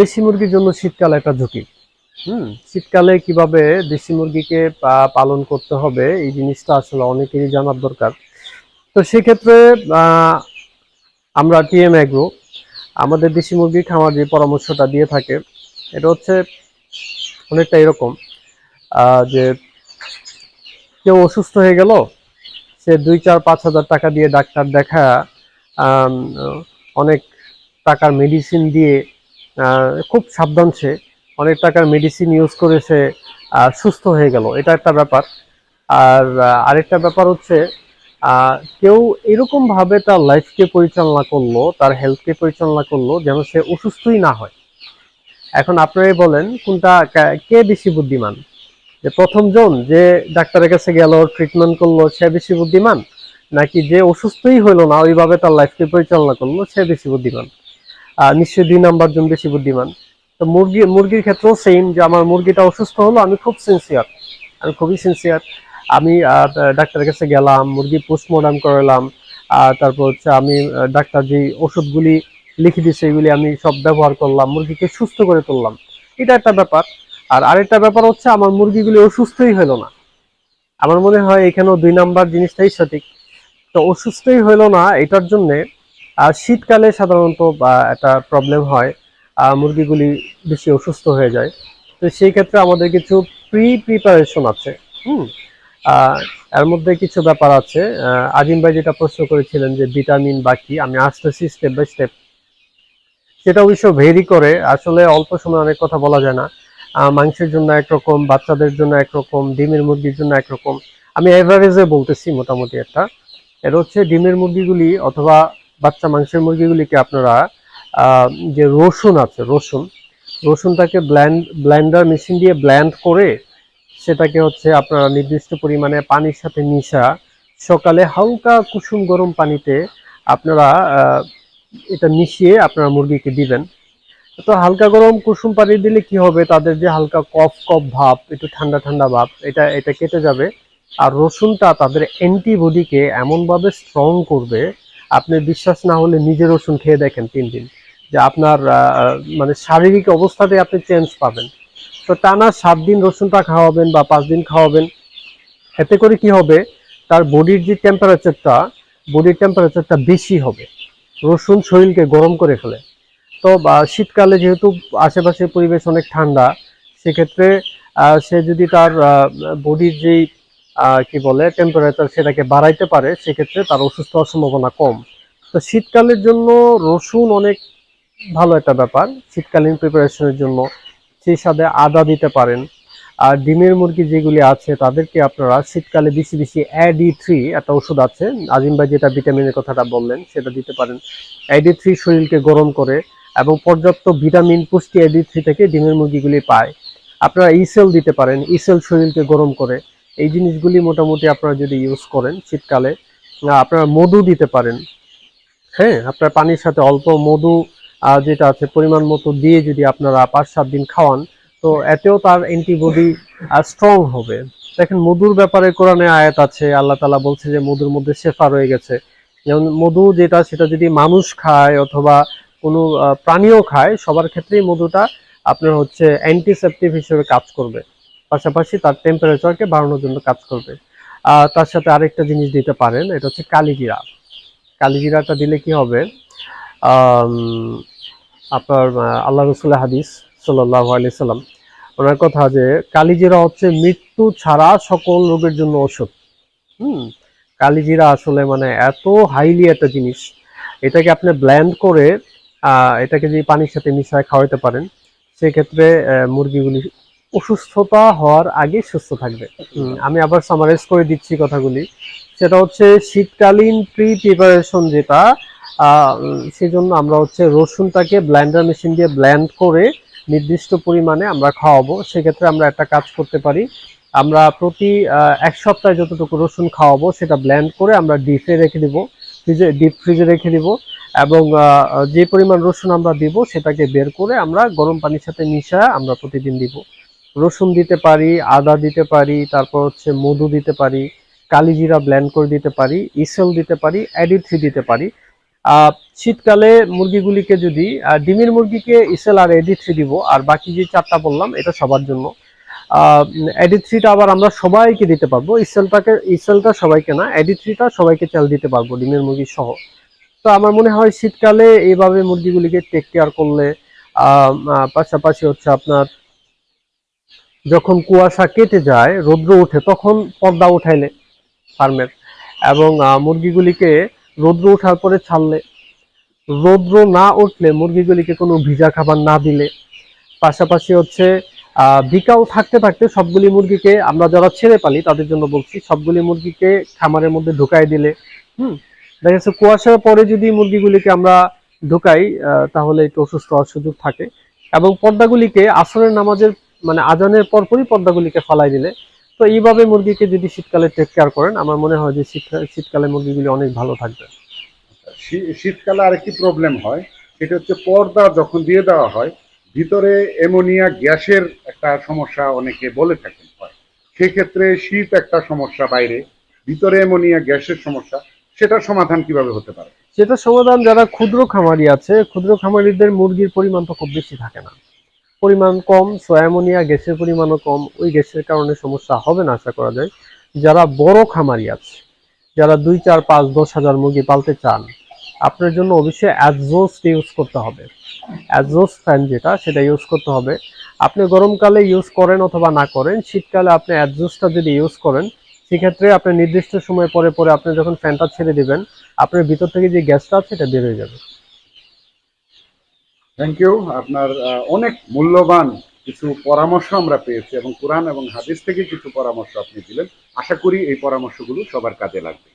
দেশি মুরগির জন্য শীতকাল একটা ঝুঁকি। হুম, শীতকালে কীভাবে দেশি মুরগিকে পালন করতে হবে, এই জিনিসটা আসলে অনেকেরই জানার দরকার। তো সেক্ষেত্রে আমরা টিএম এগ্রো, আমাদের দেশি মুরগি খামার যে পরামর্শটা দিয়ে থাকে, এটা হচ্ছে অনেকটা এরকম যে কেউ অসুস্থ হয়ে গেল, সে দুই, চার, পাঁচ হাজার টাকা দিয়ে ডাক্তার দেখা অনেক টাকার মেডিসিন দিয়ে খুব সাবধান সে। অনেক টাকার মেডিসিন ইউজ করে সে সুস্থ হয়ে গেল। এটা একটা ব্যাপার। আর আরেকটা ব্যাপার হচ্ছে কেউ এরকমভাবে তার লাইফকে পরিচালনা করল, তার হেলথকে পরিচালনা করল, যেন সে অসুস্থই না হয়। এখন আপনারাই বলেন, কোনটা কে বেশি বুদ্ধিমান? যে প্রথম জন যে ডাক্তারের কাছে গেল ট্রিটমেন্ট করল, সে বেশি বুদ্ধিমান? নাকি যে অসুস্থই হইল না, ওইভাবে তার লাইফকে পরিচালনা করল, সে বেশি বুদ্ধিমান? নিশ্চয়ই দুই নাম্বার জন বেশি বুদ্ধিমান। তো মুরগি, মুরগির ক্ষেত্রেও সেম যে আমার মুরগিটা অসুস্থ হলো, আমি খুব সিনসিয়ার আমি খুবই সিনসিয়ার আমি ডাক্তারের কাছে গেলাম, মুরগি পোস্টমর্টম করালাম, আর তারপর হচ্ছে আমি ডাক্তার যে ওষুধগুলি লিখে দিচ্ছে এগুলি আমি সব ব্যবহার করলাম, মুরগিকে সুস্থ করে তুললাম। এটা একটা ব্যাপার। আর আরেকটা ব্যাপার হচ্ছে আমার মুরগিগুলি অসুস্থই হলো না। আমার মনে হয় এখানেও দুই নাম্বার জিনিসটাই সঠিক। তো অসুস্থই হলো না, এটার জন্যে আহ, শীতকালে সাধারণত বা একটা প্রবলেম হয় মুরগিগুলি বেশি অসুস্থ হয়ে যায়। তো সেই ক্ষেত্রে আমাদের কিছু প্রি প্রিপারেশন আছে হুম? এর মধ্যে কিছু ব্যাপার আছে। আজিম ভাই যেটা প্রশ্ন করেছিলেন যে ভিটামিন বাকি আমি আসতেছি স্টেপ বাই স্টেপ সেটা অবশ্য ভেরি করে আসলে অল্প সময় অনেক কথা বলা যায় না। মাংসের জন্য একরকম বাচ্চাদের জন্য একরকম ডিমের মুরগির জন্য একরকম। আমি এভারেজে বলতেছি মোটামুটি একটা। এটা হচ্ছে ডিমের মুরগিগুলি অথবা বাচ্চা মাংসের মুরগিগুলিকে আপনারা যে রসুন আছে, রসুন, রসুনটাকে ব্ল্যান্ড ব্ল্যান্ডার মেশিন দিয়ে ব্ল্যান্ড করে সেটাকে হচ্ছে আপনারা নির্দিষ্ট পরিমাণে পানির সাথে মিশা সকালে হালকা কুসুম গরম পানিতে আপনারা এটা মিশিয়ে আপনারা মুরগিকে দিবেন। তো হালকা গরম কুসুম পানি দিলে কি হবে? তাদের যে হালকা কফ কফ ভাব, একটু ঠান্ডা ঠান্ডা ভাব, এটা এটা কেটে যাবে। আর রসুনটা তাদের অ্যান্টিবডিকে এমনভাবে স্ট্রং করবে আপনি বিশ্বাস না হলে নিজের রসুন খেয়ে দেখেন তিন দিন। যে আপনার মানে শারীরিক অবস্থাতে আপনি চেঞ্জ পাবেন। তো টানা সাত দিন রসুনটা খাওয়াবেন বা পাঁচ দিন খাওয়াবেন, এতে করে কি হবে? তার বডির যে টেম্পারেচারটা বডির টেম্পারেচারটা বেশি হবে। রসুন শরীরকে গরম করে ফেলে। তো শীতকালে যেহেতু আশেপাশের পরিবেশ অনেক ঠান্ডা, সেক্ষেত্রে সে যদি তার বডির যেই কি বলে টেম্পারেচার সেটাকে বাড়াইতে পারে, সেক্ষেত্রে তার অসুস্থ হওয়ার সম্ভাবনা কম। তো শীতকালের জন্য রসুন অনেক ভালো একটা ব্যাপার। শীতকালীন প্রিপারেশনের জন্য সেই সাথে আদা দিতে পারেন। আর ডিমের মুরগি যেগুলি আছে, তাদেরকে আপনারা শীতকালে বেশি বেশি অ্যাডি থ্রি একটা ওষুধ আছে। আজিম ভাই যেটা ভিটামিনের কথাটা বললেন, সেটা দিতে পারেন। অ্যাডি থ্রি শরীরকে গরম করে এবং পর্যাপ্ত ভিটামিন পুষ্টি অ্যাডি থ্রি থেকে ডিমের মুরগিগুলি পায়। আপনারা ইসেল দিতে পারেন। ইসেল শরীরকে গরম করে। এই জিনিসগুলি মোটামুটি আপনারা যদি ইউজ করেন শীতকালে আপনারা মধু দিতে পারেন। হ্যাঁ আপনার পানির সাথে অল্প মধু যেটা আছে পরিমাণ মতো দিয়ে যদি আপনারা পাঁচ সাত দিন খাওয়ান, তো এতেও তার অ্যান্টিবডি স্ট্রং হবে। দেখেন, মধুর ব্যাপারে কোরআনে আয়াত আছে, আল্লাহ তালা বলছে যে মধুর মধ্যে শেফা রয়ে গেছে। যেমন মধু যেটা, সেটা যদি মানুষ খায় অথবা কোনো প্রাণীও খায়, সবার ক্ষেত্রেই মধুটা আপনার হচ্ছে অ্যান্টিসেপটিভ হিসেবে কাজ করবে। পাশাপাশি তার টেম্পারেচারকে বাড়ানোর জন্য কাজ করবে। আর তার সাথে আরেকটা জিনিস দিতে পারেন, এটা হচ্ছে কালিজিরা। কালিজিরাটা দিলে কি হবে? আপনার আল্লাহ রসুল্লাহ হাদিস সাল্লাহ আলি সাল্লাম, ওনার কথা যে কালিজিরা হচ্ছে মৃত্যু ছাড়া সকল রোগের জন্য ওষুধ হুম, কালিজিরা আসলে মানে এত হাইলি একটা জিনিস। এটাকে আপনি ব্ল্যান্ড করে এটাকে যদি পানির সাথে মিশায় খাওয়াইতে পারেন, সেক্ষেত্রে মুরগিগুলি অসুস্থতা হওয়ার আগে সুস্থ থাকবে। আমি আবার সামারাইজ করে দিচ্ছি কথাগুলি। সেটা হচ্ছে শীতকালীন প্রি প্রিপারেশন যেটা উম, সেজন্য আমরা হচ্ছে রসুনটাকে ব্ল্যান্ডার মেশিন দিয়ে ব্ল্যান্ড করে নির্দিষ্ট পরিমাণে আমরা খাওয়াবো। সেক্ষেত্রে আমরা একটা কাজ করতে পারি। আমরা প্রতি এক সপ্তাহে যতটুকু রসুন খাওয়াবো সেটা ব্ল্যান্ড করে আমরা ডিপে রেখে দিব ফ্রিজে ডিপ ফ্রিজে রেখে দিব এবং যে পরিমাণ রসুন আমরা দিব সেটাকে বের করে আমরা গরম পানির সাথে মিশা আমরা প্রতিদিন দিব। রসুন দিতে পারি, আদা দিতে পারি, তারপর হচ্ছে মধু দিতে পারি কালিজিরা ব্ল্যান্ড করে দিতে পারি, ইসেল দিতে পারি অ্যাডিথ্রি দিতে পারি। শীতকালে মুরগিগুলিকে যদি ডিমের মুরগিকে ইসেল আর এডি থ্রি দিব, আর বাকি যে চারটা বললাম, এটা সবার জন্য। এডি থ্রিটা আবার আমরা সবাইকে দিতে পারব, ইসেলটাকে, ইসেলটা সবাইকে না এডি থ্রিটা সবাইকে চাল দিতে পারব, ডিমের মুরগি সহ। তো আমার মনে হয় শীতকালে এইভাবে মুরগিগুলিকে টেক কেয়ার করলে পাশাপাশি হচ্ছে আপনার যখন কুয়াশা কেটে যায়, রৌদ্র ওঠে তখন পর্দা উঠাইলে ফার্মের এবং মুরগিগুলিকে রৌদ্র ওঠার পরে ছাড়লে। রৌদ্র না উঠলে মুরগিগুলিকে কোনো ভিজা খাবার না দিলে। পাশাপাশি হচ্ছে বিকাল থাকতে থাকতে সবগুলি মুরগিকে আমরা যারা ছেড়ে পালি, তাদের জন্য বলছি, সবগুলি মুরগিকে খামারের মধ্যে ঢুকাই দিলে। হুম, দেখা যাচ্ছে কুয়াশার পরে যদি মুরগিগুলিকে আমরা ঢুকাই তাহলে একটু অসুস্থ হওয়ার সুযোগ থাকে। এবং পর্দাগুলিকে আসরের নামাজের মানে আজানের পরপরই পর্দাগুলিকে ফালাই দিলে। তো এইভাবে মুরগিকে যদি শীতকালে টেক কেয়ার করেন আমার মনে হয় যে শীতকা- শীতকালে মুরগিগুলি অনেক ভালো থাকবে। শীতকালে আরেকটি প্রবলেম হয় সেটা হচ্ছে পর্দা যখন দিয়ে দেওয়া হয় ভিতরে অ্যামোনিয়া গ্যাসের একটা সমস্যা অনেকে বলে থাকেন। হয় সেক্ষেত্রে শীত একটা সমস্যা বাইরে ভিতরে অ্যামোনিয়া গ্যাসের সমস্যা সেটার সমাধান কীভাবে হতে পারে? সেটা সমাধান যারা ক্ষুদ্র খামারি আছে ক্ষুদ্র খামারিদের মুরগির পরিমাণ তো খুব বেশি থাকে না। পরিমাণ কম সোয়ামোনিয়া গ্যাসের পরিমাণও কম, ওই গ্যাসের কারণে সমস্যা হবে না আশা করা যায়। যারা বড় খামারি আছে, যারা দুই, চার, পাঁচ, দশ হাজার মুরগি পালতে চান, আপনার জন্য অবশ্যই অ্যাডজোস্ট ইউজ করতে হবে। অ্যাডজোস্ট ফ্যান যেটা, সেটা ইউজ করতে হবে। আপনি গরমকালে ইউজ করেন অথবা না করেন, শীতকালে আপনি অ্যাডজোস্টটা যদি ইউজ করেন, সেক্ষেত্রে আপনি নির্দিষ্ট সময় পরে পরে আপনি যখন ফ্যানটা ছেড়ে দিবেন, আপনার ভিতর থেকে যে গ্যাসটা আছে এটা বের হয়ে যাবে। থ্যাংক ইউ আপনার অনেক মূল্যবান কিছু পরামর্শ আমরা পেয়েছি এবং কোরআন এবং হাদিস থেকে কিছু পরামর্শ আপনি দিলেন। আশা করি এই পরামর্শগুলো সবার কাজে লাগবে।